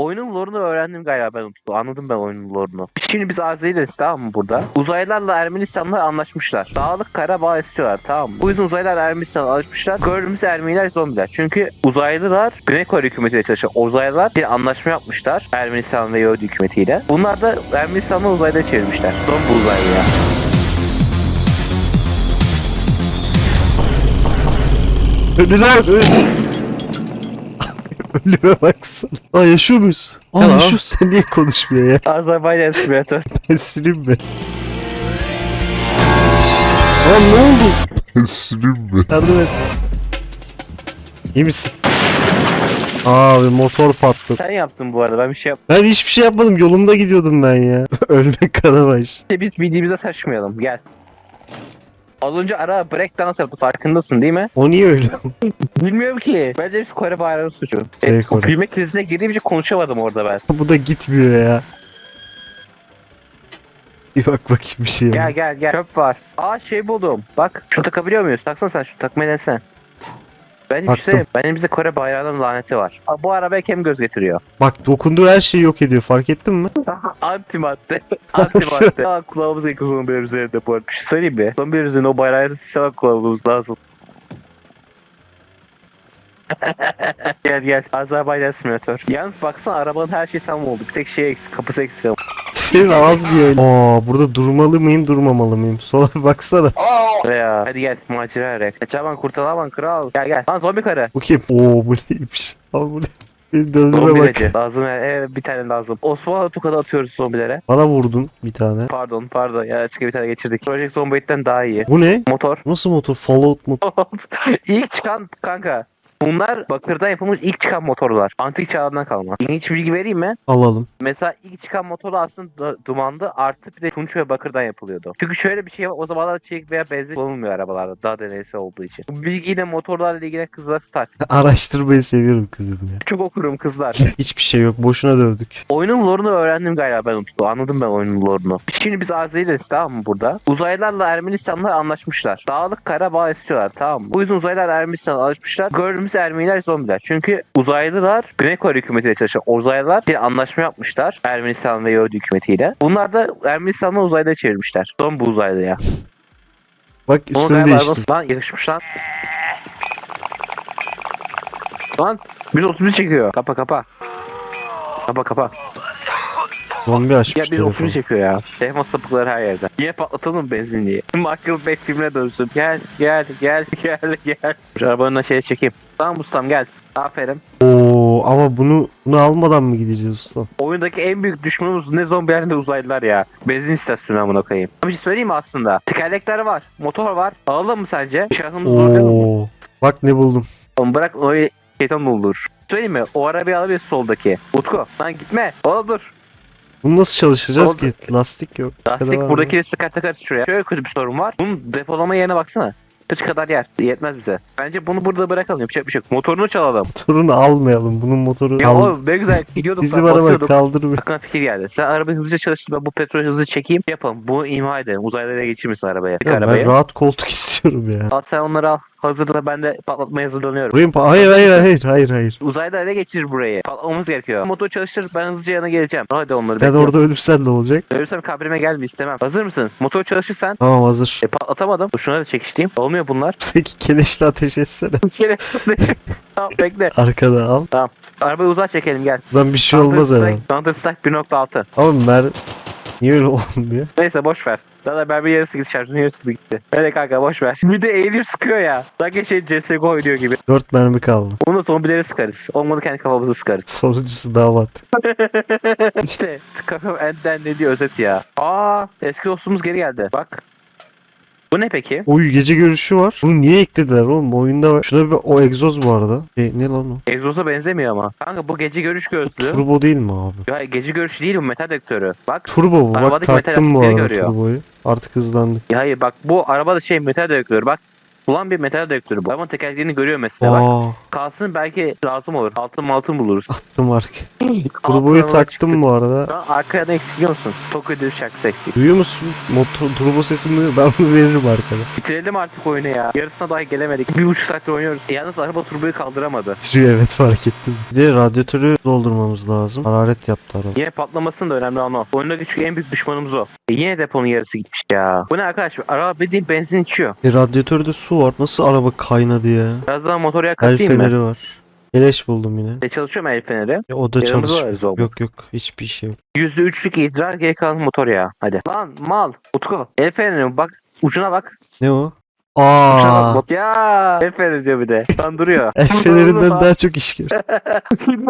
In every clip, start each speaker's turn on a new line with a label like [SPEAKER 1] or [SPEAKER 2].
[SPEAKER 1] Oyunun lore'unu öğrendim galiba ben Utku. Anladım ben oyunun lore'unu. Şimdi biz Azeri'yiz tamam mı burada? Uzaylılarla Ermenistanlar anlaşmışlar. Dağlık Karabağ istiyorlar tamam mı? Bu yüzden uzaylılar Ermenistan'a anlaşmışlar. Gördüğümüz Ermeniler zombiler. Çünkü uzaylılar Güney Kore hükümetiyle çalışan uzaylılar bir anlaşma yapmışlar. Ermenistan ve Yahudi hükümetiyle. Bunlar da Ermenistan'ı uzaylıya çevirmişler. Zombi uzaylı ya.
[SPEAKER 2] Ölüme baksana. Aa yaşıyor muyuz? Aa
[SPEAKER 1] Hello.
[SPEAKER 2] yaşıyor. Sen niye konuşmuyor ya?
[SPEAKER 1] Azerbaycan simülatör.
[SPEAKER 2] Ben süreyim mi? Aa ne oldu? süreyim mi? Yardım et. İyi misin? Abi motor patladı.
[SPEAKER 1] Sen yaptın bu arada ben bir şey yapmadım.
[SPEAKER 2] Ben hiçbir şey yapmadım. Yolumda gidiyordum ben ya. Ölme Karabaş.
[SPEAKER 1] İşte biz bildiğimize taşmayalım. Gel. Az önce ara breakdance yaptı farkındasın değil mi?
[SPEAKER 2] O niye öyle?
[SPEAKER 1] Bilmiyorum ki. Bence biz Kore bayrağının suçu.
[SPEAKER 2] Kuzey
[SPEAKER 1] E,
[SPEAKER 2] Kore.
[SPEAKER 1] gülme krizine girdiğim için konuşamadım orada ben.
[SPEAKER 2] Bu da gitmiyor ya. Bir bak bakayım bir şey.
[SPEAKER 1] Gel gel gel. Çöp var. Aa şey buldum. Bak şunu takabiliyor muyuz? Taksana sen şunu takmayı denesene. Ben hiç
[SPEAKER 2] Taktım.
[SPEAKER 1] sevmiyorum. Benim bize Kore bayrağının laneti var. Aa, bu arabaya kim göz getiriyor?
[SPEAKER 2] Bak dokunduğu her şeyi yok ediyor. Fark ettin mi?
[SPEAKER 1] Antimadde. Antimadde. Aa kulağımız ilk zombiler üzerinde bu arada. Bir şey söyleyeyim mi? Zombiler üzerinde o bayrağı sevap kullanmamız lazım. gel gel. Azerbaycan simülatör. Yalnız baksana arabanın her şeyi tam oldu. Bir tek şey eksik. Kapısı eksik. ama.
[SPEAKER 2] Senin ağız diye öyle. Aa burada durmalı mıyım durmamalı mıyım? Sola bir baksana.
[SPEAKER 1] Veya hadi gel macera arayalım. Çaban kurtulaman kral. Gel gel. Lan zombi karı.
[SPEAKER 2] Bu kim? Oo bu neymiş? Abi bu ne? Beni döndüre
[SPEAKER 1] Zombi
[SPEAKER 2] bak.
[SPEAKER 1] gacı. Lazım ya. Evet bir tane lazım. Osmanlı tokadı atıyoruz zombilere.
[SPEAKER 2] Bana vurdun bir tane.
[SPEAKER 1] Pardon pardon. Ya eski bir tane geçirdik. Project Zomboid'den daha iyi.
[SPEAKER 2] Bu ne?
[SPEAKER 1] Motor.
[SPEAKER 2] Nasıl motor? Fallout motor.
[SPEAKER 1] ilk çıkan kanka. Bunlar bakırdan yapılmış ilk çıkan motorlar. Antik çağlardan kalma. İlginç bilgi vereyim mi?
[SPEAKER 2] Alalım.
[SPEAKER 1] Mesela ilk çıkan motor aslında du- dumandı artı bir de tunç ve bakırdan yapılıyordu. Çünkü şöyle bir şey var o zamanlar çelik veya benzin kullanılmıyor arabalarda daha deneysel olduğu için. Bu bilgiyle motorlarla ilgili kızlar stars.
[SPEAKER 2] Araştırmayı seviyorum kızım ya.
[SPEAKER 1] Çok okurum kızlar.
[SPEAKER 2] Hiçbir şey yok. Boşuna dövdük.
[SPEAKER 1] Oyunun lore'unu öğrendim galiba ben Utku. Anladım ben oyunun lore'unu. Şimdi biz Azeri'yiz tamam mı burada? Uzaylılarla Ermenistanlar anlaşmışlar. Dağlık Karabağ istiyorlar tamam mı? Bu yüzden uzaylılar Ermenistan'a anlaşmışlar. Gördüğümüz Ermeniler zombiler. Çünkü uzaylılar Güney Kore hükümetiyle çalışan uzaylılar bir anlaşma yapmışlar. Ermenistan ve Yahudi hükümetiyle. Bunlar da Ermenistan'ı uzaylıya çevirmişler. Zombi uzaylıya.
[SPEAKER 2] Bak üstünü
[SPEAKER 1] galiba
[SPEAKER 2] değiştir.
[SPEAKER 1] lan yakışmış lan. Lan 131 çekiyor. Kapa kapa. Kapa kapa.
[SPEAKER 2] Zombi
[SPEAKER 1] Ya
[SPEAKER 2] açmış
[SPEAKER 1] bir
[SPEAKER 2] telefonu.
[SPEAKER 1] ofini çekiyor ya. Telefon sapıkları her yerde. Niye patlatalım benzinliği? Michael Bay filmine dönsün. Gel gel gel gel gel. Şu arabanın şeye çekeyim. Tamam ustam gel. Aferin.
[SPEAKER 2] Oo ama bunu bunu almadan mı gideceğiz usta?
[SPEAKER 1] Oyundaki en büyük düşmanımız ne zombiler ne de uzaylılar ya. Benzin istasyonu amına koyayım. Bir şey söyleyeyim mi aslında? Tekerlekler var. Motor var. Alalım mı sence? Şahımız zor değil mi?
[SPEAKER 2] Oo. Bak ne buldum.
[SPEAKER 1] Oğlum bırak o şeytan bulur. Söyleyeyim mi? O arabayı alabiliriz soldaki. Utku lan gitme. Oğlum dur.
[SPEAKER 2] Bunu nasıl çalıştıracağız
[SPEAKER 1] Oldu.
[SPEAKER 2] ki? Lastik yok. Kadar var
[SPEAKER 1] Lastik
[SPEAKER 2] mı?
[SPEAKER 1] buradaki sıkar takarız şuraya. Şöyle kötü bir sorun var. Bunun depolama yerine baksana. Hiç kadar yer. Yetmez bize. Bence bunu burada bırakalım. Yapacak bir şey yok. Motorunu çalalım.
[SPEAKER 2] Motorunu almayalım. Bunun motoru
[SPEAKER 1] Ya
[SPEAKER 2] al.
[SPEAKER 1] oğlum ne güzel gidiyorduk.
[SPEAKER 2] Bizim
[SPEAKER 1] lan,
[SPEAKER 2] araba
[SPEAKER 1] basıyorduk.
[SPEAKER 2] kaldırmıyor.
[SPEAKER 1] Aklıma fikir geldi. Sen arabayı hızlıca çalıştır. Ben bu petrol hızlı çekeyim. Yapalım. Bunu imha edelim. Uzaylılara geçirmesin arabaya.
[SPEAKER 2] Ya ben rahat koltuk istiyorum ya.
[SPEAKER 1] Al sen onları al. Hazırda ben de patlatmaya hazırlanıyorum.
[SPEAKER 2] Burayı pa- hayır hayır hayır hayır hayır.
[SPEAKER 1] Uzayda ele geçirir burayı. Patlamamız gerekiyor. Motor çalıştır. Ben hızlıca yana geleceğim. Hadi onları
[SPEAKER 2] Sen
[SPEAKER 1] bekliyorum.
[SPEAKER 2] orada ölürsen ne olacak?
[SPEAKER 1] Ölürsem kabrime gelme istemem. Hazır mısın? Motor çalışırsan.
[SPEAKER 2] Tamam hazır.
[SPEAKER 1] E patlatamadım. Dur şuna da çekiştireyim. Olmuyor bunlar.
[SPEAKER 2] Peki keleşle ateş etsene.
[SPEAKER 1] Bir kere. tamam bekle.
[SPEAKER 2] Arkada al.
[SPEAKER 1] Arabayı uzak çekelim gel.
[SPEAKER 2] Buradan bir şey olmaz herhalde.
[SPEAKER 1] Counter Strike 1.6.
[SPEAKER 2] Ama mer... Niye öyle olmuyor?
[SPEAKER 1] Neyse boş ver. Zaten ben bir yarısı gitti şarjın yarısı da gitti. Öyle kanka boş ver. Bir de eğilip sıkıyor ya. Sanki şey CSGO oynuyor gibi.
[SPEAKER 2] 4 mermi kaldı.
[SPEAKER 1] Onu zombileri sıkarız. Olmadı kendi kafamızı sıkarız.
[SPEAKER 2] Sonuncusu damat.
[SPEAKER 1] işte kafam enden ne diyor özet ya. Aa eski dostumuz geri geldi. Bak. Bu ne peki?
[SPEAKER 2] Oy gece görüşü var. Bunu niye eklediler oğlum? Oyunda. Şurada bir o egzoz bu arada. E, ne lan o?
[SPEAKER 1] Egzoza benzemiyor ama. Kanka bu gece görüş gözlüğü.
[SPEAKER 2] Turbo değil mi abi?
[SPEAKER 1] Ya gece görüşü değil bu metal dedektörü. Bak.
[SPEAKER 2] Turbo bu. Bak taktım bu arada
[SPEAKER 1] görüyor.
[SPEAKER 2] turboyu. Artık hızlandık.
[SPEAKER 1] Ya hayır bak bu arabada şey metal dedektörü bak. Ulan bir metal dedektörü bu. Ama tekerleğini görüyor mesela. Bak. Kalsın belki lazım olur. Altın altın buluruz.
[SPEAKER 2] attım ark.
[SPEAKER 1] Altın
[SPEAKER 2] Turboyu
[SPEAKER 1] araba
[SPEAKER 2] taktım
[SPEAKER 1] çıktı.
[SPEAKER 2] bu arada.
[SPEAKER 1] Şu an arkaya ne eksik biliyor musun? Tokyo Drift şarkısı eksik.
[SPEAKER 2] Duyuyor musun? Motor turbo sesini duyuyor. Ben bunu veririm arkada.
[SPEAKER 1] Bitirelim artık oyunu ya. Yarısına dahi gelemedik. Bir buçuk saattir oynuyoruz. Yalnız araba turboyu kaldıramadı.
[SPEAKER 2] Titriyor evet fark ettim. Bir de radyatörü doldurmamız lazım. Hararet yaptı araba.
[SPEAKER 1] Yine patlamasın da önemli olan o. Oyundaki çünkü en büyük düşmanımız o. E yine deponun yarısı gitmiş ya. Bu ne arkadaş? Araba bildiğin benzin içiyor.
[SPEAKER 2] E, radyatörde su var. Nasıl araba kaynadı ya?
[SPEAKER 1] Biraz daha motoru mı?
[SPEAKER 2] Feneri var. Beleş buldum yine.
[SPEAKER 1] E çalışıyor mu el feneri?
[SPEAKER 2] E, o da çalışıyor. Yok yok hiçbir şey yok.
[SPEAKER 1] %3'lük idrar geri kalan motor ya. Hadi. Lan mal. Utku. El feneri bak. Ucuna bak.
[SPEAKER 2] Ne o?
[SPEAKER 1] Ucuna
[SPEAKER 2] Aa.
[SPEAKER 1] bak. Ya. El feneri diyor bir de. Lan duruyor.
[SPEAKER 2] El fenerinden daha çok iş gör.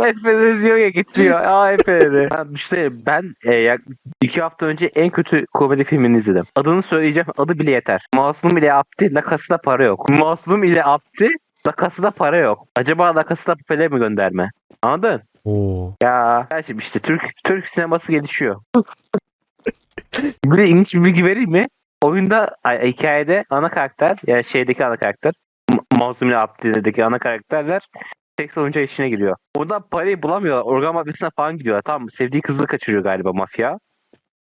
[SPEAKER 1] el feneri diyor ya getiriyor. Aa el feneri. Ha, işte ben e, yak- iki hafta önce en kötü komedi filmini izledim. Adını söyleyeceğim. Adı bile yeter. Masum ile Abdi. La Kasa'da para yok. Masum ile Abdi. La Kasa'da para yok. Acaba La Kasa'da papele mi gönderme? Anladın?
[SPEAKER 2] Oo.
[SPEAKER 1] Ya gerçi işte Türk Türk sineması gelişiyor. bir de ilginç bir bilgi vereyim mi? Oyunda ay, hikayede ana karakter yani şeydeki ana karakter M- Masum ile Abdi'deki ana karakterler seks oyuncağı işine giriyor. Orada parayı bulamıyorlar. Organ maddesine falan gidiyorlar. Tamam? Sevdiği kızını kaçırıyor galiba mafya.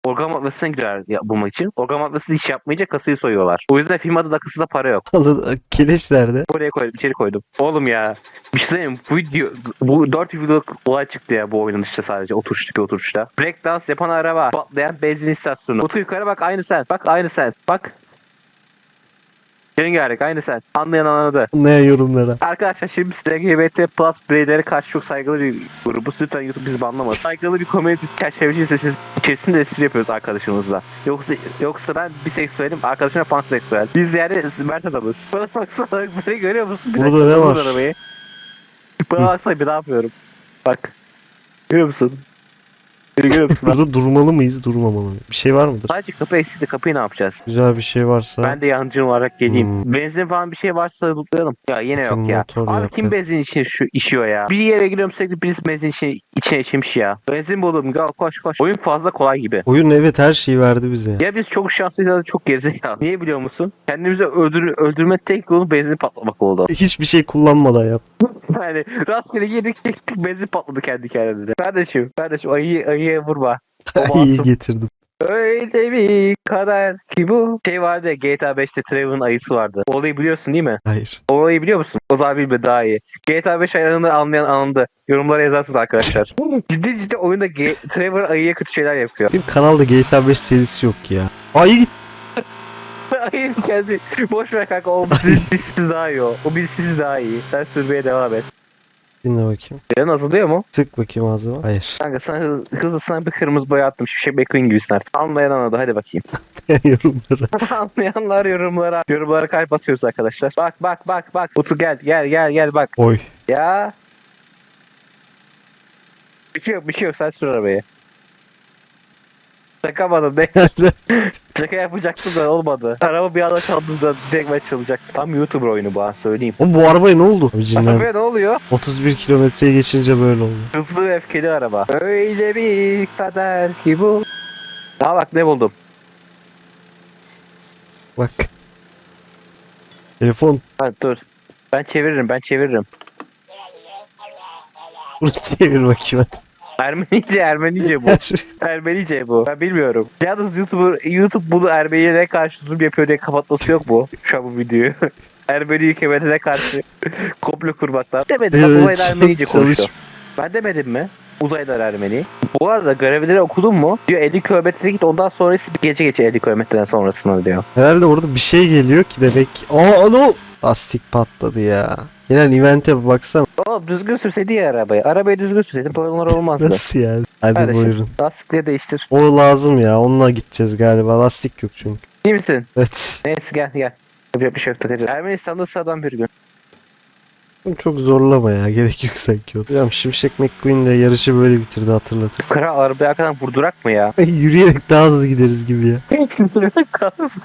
[SPEAKER 1] Organ maddesine gidiyorlar ya, bulmak için. Organ maddesini iş yapmayınca kasayı soyuyorlar. O yüzden film adı da kasada para yok.
[SPEAKER 2] Alın- Keleş nerede?
[SPEAKER 1] Oraya koydum, içeri koydum. Oğlum ya bir şey söyleyeyim mi? bu video bu 4 videoluk olay çıktı ya bu oyunun işte sadece oturuşta bir oturuşta. Breakdance yapan araba, patlayan benzin istasyonu. Otur yukarı bak aynı sen. Bak aynı sen. Bak. Rengarenk aynı sen. Anlayan anladı.
[SPEAKER 2] Ne yorumlara?
[SPEAKER 1] Arkadaşlar şimdi size LGBT plus bireylere karşı çok saygılı bir grubuz. Lütfen YouTube bizi banlamasın. Saygılı bir komedi çerçevesi içerisinde espri yapıyoruz arkadaşımızla. Yoksa yoksa ben biseksüelim, arkadaşım da panseksüel. Biz yani Mert adamız. Bana baksana böyle görüyor musun? Bir
[SPEAKER 2] Burada ne var?
[SPEAKER 1] Arabayı. Bana baksana bir ne yapıyorum. Bak. Görüyor musun? Beni görüyor musun? Bak.
[SPEAKER 2] Burada durmalı mıyız, durmamalı mıyız? Bir şey var mıdır?
[SPEAKER 1] Sadece kapı eksikti. Kapıyı ne yapacağız?
[SPEAKER 2] Güzel bir şey varsa.
[SPEAKER 1] Ben de yancı olarak geleyim.
[SPEAKER 2] Hmm.
[SPEAKER 1] Benzin falan bir şey varsa bulutlayalım. Ya yine
[SPEAKER 2] Bakın
[SPEAKER 1] yok ya.
[SPEAKER 2] motor
[SPEAKER 1] Abi
[SPEAKER 2] yakın.
[SPEAKER 1] kim benzin için şu işiyor ya? Bir yere giriyorum sürekli birisi benzin için, içine işemiş ya. Benzin buldum. Gel koş koş. Oyun fazla kolay gibi.
[SPEAKER 2] Oyun evet her şeyi verdi bize.
[SPEAKER 1] Ya biz çok şanslıyız ya da çok gerizekalı. Niye biliyor musun? Kendimizi öldür öldürme tek yolu benzin patlamak oldu.
[SPEAKER 2] Hiçbir şey kullanmadan yap.
[SPEAKER 1] Yani rastgele yedik tek benzin patladı kendi kendine. Kardeşim, kardeşim ayı, ayıya vurma.
[SPEAKER 2] İyi getirdim.
[SPEAKER 1] Öyle bir kader ki bu. Şey vardı ya GTA 5'te Trevor'ın ayısı vardı. O olayı biliyorsun değil mi?
[SPEAKER 2] Hayır.
[SPEAKER 1] O olayı biliyor musun? O zaman bilme daha iyi. GTA 5 ayarını anlayan anladı. Yorumlara yazarsınız arkadaşlar. ciddi ciddi oyunda G- Trevor ayıya kötü şeyler yapıyor.
[SPEAKER 2] Benim kanalda GTA 5 serisi yok ya. Ayı git.
[SPEAKER 1] Ayı kendi boş ver kanka o biz, bizsiz daha iyi o. O bizsiz daha iyi. Sen sürmeye devam et.
[SPEAKER 2] Dinle bakayım.
[SPEAKER 1] Senin azalıyor mu?
[SPEAKER 2] Sık bakayım ağzıma. Hayır.
[SPEAKER 1] Kanka sana hızlı, hızlı sana bir kırmızı boya attım. Şimşek McQueen gibisin artık. Anlayan anladı hadi bakayım.
[SPEAKER 2] Yorumlara.
[SPEAKER 1] Anlayanlar yorumlara. Yorumlara kalp atıyoruz arkadaşlar. Bak bak bak bak. Utu gel gel gel gel bak.
[SPEAKER 2] Oy.
[SPEAKER 1] Ya. Bir şey yok bir şey yok sen sür arabayı. Takamadım ne? Şaka yapacaktım da olmadı. Araba bir anda çaldığında direkt ben çalacaktım. Tam YouTuber oyunu bu ha söyleyeyim.
[SPEAKER 2] Oğlum bu arabaya ne oldu? Abiciğim ben
[SPEAKER 1] Arabaya ne oluyor?
[SPEAKER 2] 31 kilometreye geçince böyle oldu.
[SPEAKER 1] Hızlı ve öfkeli araba. Öyle bir kader ki bu. Daha bak ne buldum.
[SPEAKER 2] Bak. Telefon.
[SPEAKER 1] Ha, dur. Ben çeviririm ben çeviririm.
[SPEAKER 2] Bunu çevir bakayım hadi.
[SPEAKER 1] Ermenice Ermenice bu. Ermenice bu. Ben bilmiyorum. Yalnız YouTuber, YouTube bunu Ermeniye karşı zoom yapıyor diye kapatması yok mu? Şu an bu videoyu. Ermeni hükümetine karşı komplo kurmaktan. Demedim bak
[SPEAKER 2] Evet,
[SPEAKER 1] uzaylı Ermenice konuşuyor. Ben demedim mi? Uzaylılar Ermeni. Bu arada görevleri okudun mu? Diyor 50 kilometre git ondan sonrası bir gece geçe 50 kilometreden sonrasını diyor.
[SPEAKER 2] Herhalde orada bir şey geliyor ki demek. Aa ano. Lastik patladı ya. Gelen event'e baksana.
[SPEAKER 1] Oğlum düzgün sürseydi ya arabayı. Arabayı düzgün sürseydin problemler olmazdı.
[SPEAKER 2] Nasıl yani? Hadi
[SPEAKER 1] Kardeşim.
[SPEAKER 2] buyurun.
[SPEAKER 1] Lastikleri değiştir.
[SPEAKER 2] O lazım ya. Onunla gideceğiz galiba. Lastik yok çünkü.
[SPEAKER 1] İyi misin?
[SPEAKER 2] Evet.
[SPEAKER 1] Neyse gel gel. Yapacak bir şey yok. Ermenistan'da sıradan bir gün.
[SPEAKER 2] Çok zorlama ya. Gerek yok sanki. Hocam Şimşek McQueen de yarışı böyle bitirdi hatırlatın.
[SPEAKER 1] Kral arabaya arkadan vurdurak mı ya?
[SPEAKER 2] Yürüyerek daha hızlı gideriz gibi ya.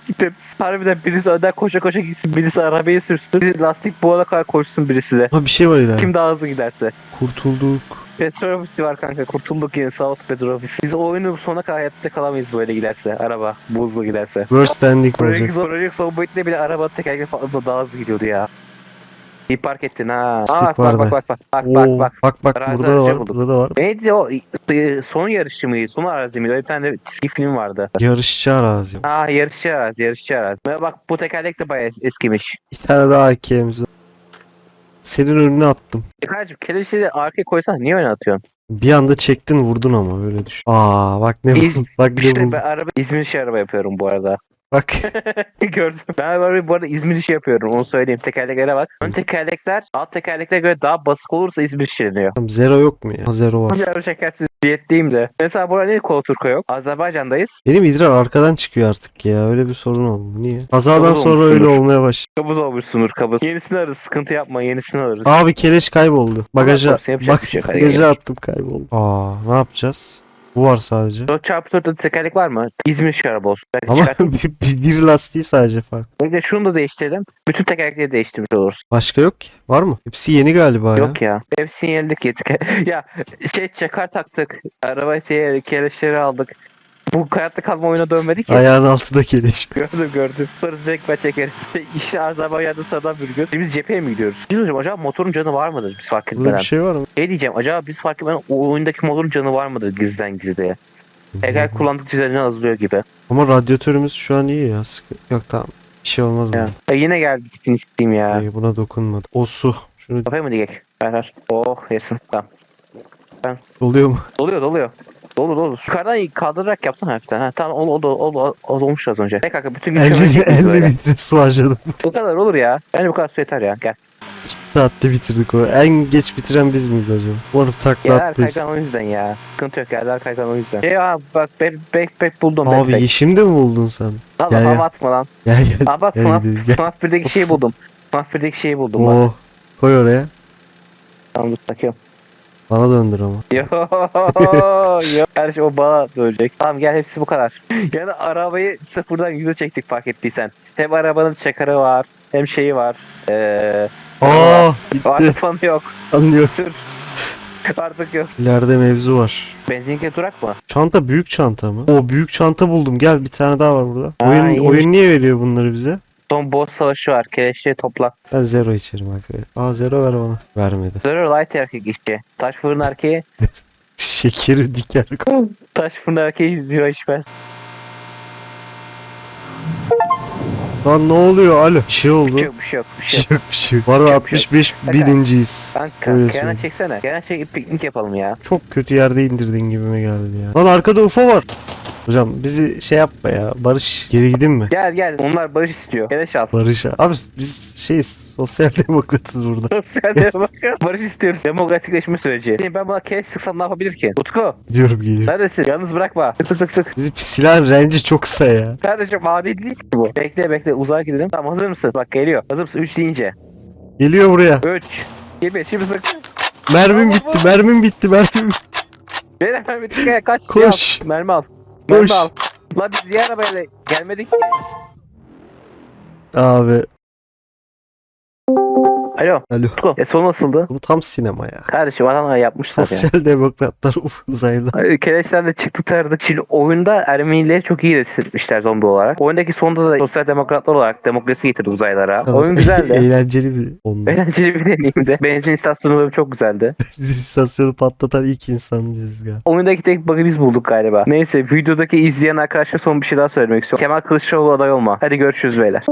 [SPEAKER 1] Gideriz. Harbiden birisi önden koşa koşa gitsin, birisi arabayı sürsün, birisi lastik boğana kadar koşsun birisi de.
[SPEAKER 2] Ama bir şey var ileride.
[SPEAKER 1] Kim daha hızlı giderse.
[SPEAKER 2] Kurtulduk.
[SPEAKER 1] Petrol ofisi var kanka. Kurtulduk yine sağ olsun petrol ofisi. Biz o oyunu sonuna kadar hayatta kalamayız böyle giderse. Araba buzlu giderse.
[SPEAKER 2] Worst ending
[SPEAKER 1] Project,
[SPEAKER 2] olacak.
[SPEAKER 1] Project son boyutunda bile araba tekerlekli falan daha hızlı gidiyordu ya. İyi park ettin ha. Aa, bak,
[SPEAKER 2] vardı.
[SPEAKER 1] bak bak bak bak
[SPEAKER 2] Oo,
[SPEAKER 1] bak bak.
[SPEAKER 2] bak bak
[SPEAKER 1] Arazi
[SPEAKER 2] burada da
[SPEAKER 1] aracı
[SPEAKER 2] var.
[SPEAKER 1] bulduk.
[SPEAKER 2] Burada da var.
[SPEAKER 1] Neydi o e, son yarışı mıydı? Son arazi miydi? Öyle bir tane çizgi film vardı.
[SPEAKER 2] Yarışçı arazi.
[SPEAKER 1] Aa yarışçı arazi, yarışçı arazi. Ve Bak bu tekerlek de bayağı eskimiş.
[SPEAKER 2] Bir tane daha AK'miz var. Senin önüne attım.
[SPEAKER 1] E kardeşim keleşi de arkaya koysan niye öne atıyorsun?
[SPEAKER 2] Bir anda çektin vurdun ama böyle düşün. Aa bak ne
[SPEAKER 1] İz-
[SPEAKER 2] buldum. Bak ne
[SPEAKER 1] İşte
[SPEAKER 2] buldum.
[SPEAKER 1] ben araba İzmir işi araba yapıyorum bu arada.
[SPEAKER 2] Bak.
[SPEAKER 1] Gördüm. Ben arabayı bu arada İzmir işi yapıyorum. Onu söyleyeyim. Tekerleklere bak. Ön tekerlekler alt tekerleklere göre daha basık olursa İzmir işi deniyor.
[SPEAKER 2] Zero yok mu ya? Ha, Zero var.
[SPEAKER 1] Yarı şekersiz diyetteyim de. Mesela burada niye kol yok? Azerbaycan'dayız.
[SPEAKER 2] Benim idrar arkadan çıkıyor artık ya. Öyle bir sorun oldu. Niye? Kazadan sonra öyle
[SPEAKER 1] olmuşsundur.
[SPEAKER 2] olmaya başladı.
[SPEAKER 1] Kabız olmuşsundur kabız. Yenisini alırız. Sıkıntı yapma. Yenisini alırız.
[SPEAKER 2] Abi keleş kayboldu. Bagaja
[SPEAKER 1] yapacak
[SPEAKER 2] bak
[SPEAKER 1] bir şey yok. Hadi
[SPEAKER 2] bagaja
[SPEAKER 1] gel.
[SPEAKER 2] attım kayboldu. Aa ne yapacağız? Bu var sadece.
[SPEAKER 1] 4 çarpı 4'te tekerlek var mı? İzmir işi araba olsun. Belki
[SPEAKER 2] Ama
[SPEAKER 1] çıkartayım.
[SPEAKER 2] bir, bir- bir lastiği sadece fark.
[SPEAKER 1] Bekle şunu da değiştirelim. Bütün tekerlekleri değiştirmiş oluruz.
[SPEAKER 2] Başka yok ki. Var mı? Hepsi yeni galiba ya.
[SPEAKER 1] Yok ya. Hepsini yenildik ya. ya şey çakar taktık. Araba şey, keleşleri aldık. Bu hayatta kalma oyuna dönmedik ya.
[SPEAKER 2] Ayağın altında keleş.
[SPEAKER 1] Gördüm gördüm. Sonra direkt ben çekeriz. İşte Azerbaycan'da sıradan bir gün. Biz cepheye mi gidiyoruz? Şey soracağım, acaba motorun canı var mıdır biz fark
[SPEAKER 2] Burada
[SPEAKER 1] etmeden?
[SPEAKER 2] bir şey var mı?
[SPEAKER 1] Şey diyeceğim acaba biz fark etmeden o oyundaki motorun canı var mıdır gizliden gizliye? Eğer kullandıkça canı azalıyor gibi.
[SPEAKER 2] Ama radyatörümüz şu an iyi ya. Sıkı... Yok tamam. Bir şey olmaz
[SPEAKER 1] Ya.
[SPEAKER 2] mı?
[SPEAKER 1] E yine geldi tipini isteyeyim ya.
[SPEAKER 2] İyi, buna dokunmadı. O su. Şunu
[SPEAKER 1] Kafaya mı diyecek? Ver ver. Oh yesin. Tamam.
[SPEAKER 2] oluyor mu?
[SPEAKER 1] Doluyor doluyor. Dolu dolu. Yukarıdan kaldırarak yapsana hafiften. Ha, tamam o, o, o, o, o, olmuş az önce. Ne kanka bütün gün
[SPEAKER 2] 50,
[SPEAKER 1] kömür
[SPEAKER 2] 50
[SPEAKER 1] böyle.
[SPEAKER 2] litre su harcadım.
[SPEAKER 1] Bu kadar olur ya. Bence bu kadar su yeter ya. Gel.
[SPEAKER 2] 2 saatte bitirdik o. En geç bitiren biz miyiz acaba? Umarım takla
[SPEAKER 1] Yerler
[SPEAKER 2] atmayız.
[SPEAKER 1] kaygan o yüzden ya. Sıkıntı yok yerler kaygan o yüzden. Şey abi bak bek buldum.
[SPEAKER 2] Abi yeşim de mi buldun sen?
[SPEAKER 1] Lan
[SPEAKER 2] gel, gel.
[SPEAKER 1] atma lan.
[SPEAKER 2] Gel gel.
[SPEAKER 1] Abi bak FNAF. FNAF 1'deki şeyi buldum. FNAF 1'deki şeyi buldum bak.
[SPEAKER 2] Oo. Koy oraya.
[SPEAKER 1] Tamam dur takıyorum.
[SPEAKER 2] Bana döndür ama.
[SPEAKER 1] Yo yo. Her şey o bana dönecek. Tamam gel hepsi bu kadar. Yani arabayı sıfırdan yüze çektik fark ettiysen. Hem arabanın çakarı var. Hem şeyi var. Ee,
[SPEAKER 2] Aa gitti.
[SPEAKER 1] artık fanı yok.
[SPEAKER 2] Anlıyor.
[SPEAKER 1] Artık yok.
[SPEAKER 2] İleride mevzu var.
[SPEAKER 1] Benzinlikte durak mı?
[SPEAKER 2] Çanta büyük çanta mı? O büyük çanta buldum. Gel bir tane daha var burada.
[SPEAKER 1] Aa,
[SPEAKER 2] oyun
[SPEAKER 1] iyiymiş.
[SPEAKER 2] oyun niye veriyor bunları bize?
[SPEAKER 1] Son boss savaşı var. Keleşleri topla.
[SPEAKER 2] Ben zero içerim arkadaşlar. Aa zero ver bana. Vermedi.
[SPEAKER 1] Zero light erkek işçi. Taş fırın erkeği.
[SPEAKER 2] Şekeri diker.
[SPEAKER 1] Taş fırın erkeği zero içmez.
[SPEAKER 2] Lan ne oluyor? Alo. Bir şey oldu.
[SPEAKER 1] Bir şey yok bir şey yok. Bir şey
[SPEAKER 2] şey
[SPEAKER 1] yok.
[SPEAKER 2] yok bir şey yok. Bu arada
[SPEAKER 1] Bir şey
[SPEAKER 2] 65
[SPEAKER 1] Kanka.
[SPEAKER 2] birinciyiz.
[SPEAKER 1] Kanka Kenan çeksene. Kenan çekip piknik yapalım ya.
[SPEAKER 2] Çok kötü yerde indirdin gibime geldi ya. Lan arkada UFO var. Hocam bizi şey yapma ya. Barış geri gidin mi?
[SPEAKER 1] Gel gel. Onlar barış istiyor. Keleş al.
[SPEAKER 2] Barış abi biz şeyiz sosyal demokratız burada.
[SPEAKER 1] Sosyal demokrat. barış istiyoruz. Demokratikleşme süreci. Ben buna keleş sıksam ne yapabilir ki? Utku.
[SPEAKER 2] Diyorum geliyor.
[SPEAKER 1] Neredesin? Yalnız bırakma. Sık sık sık.
[SPEAKER 2] Bizi silahın renci çok kısa ya.
[SPEAKER 1] Kardeşim adil değil ki bu. Bekle bekle uzağa gidelim. Tamam hazır mısın? Bak geliyor. Hazır mısın? 3 deyince.
[SPEAKER 2] Geliyor buraya.
[SPEAKER 1] 3. Gibi şimdi sık.
[SPEAKER 2] Mermim bitti mermim bitti mermim
[SPEAKER 1] Beyler mermi bitti. Kaç.
[SPEAKER 2] Koş.
[SPEAKER 1] Mermi al. Mermi
[SPEAKER 2] Koş.
[SPEAKER 1] al. Lan biz diğer arabayla gelmedik ki.
[SPEAKER 2] Abi.
[SPEAKER 1] Alo.
[SPEAKER 2] Alo.
[SPEAKER 1] Utku. E son nasıldı?
[SPEAKER 2] Bu tam sinema ya.
[SPEAKER 1] Kardeşim adamlar yapmışlar ya.
[SPEAKER 2] Sosyal demokratlar uzaylı.
[SPEAKER 1] Hayır, Keleşler de çıktı tardık. Şimdi oyunda Ermenileri çok iyi hissetmişler zombi olarak. Oyundaki sonunda da sosyal demokratlar olarak demokrasi getirdi uzaylara. Oyun güzeldi.
[SPEAKER 2] Eğlenceli bir onundu.
[SPEAKER 1] Eğlenceli bir deneyimdi. Benzin istasyonu bölümü çok güzeldi.
[SPEAKER 2] Benzin istasyonu patlatan ilk insan biziz galiba.
[SPEAKER 1] Oyundaki tek bug'ı biz bulduk galiba. Neyse videodaki izleyen arkadaşlar son bir şey daha söylemek istiyorum. Kemal Kılıçdaroğlu aday olma. Hadi görüşürüz beyler.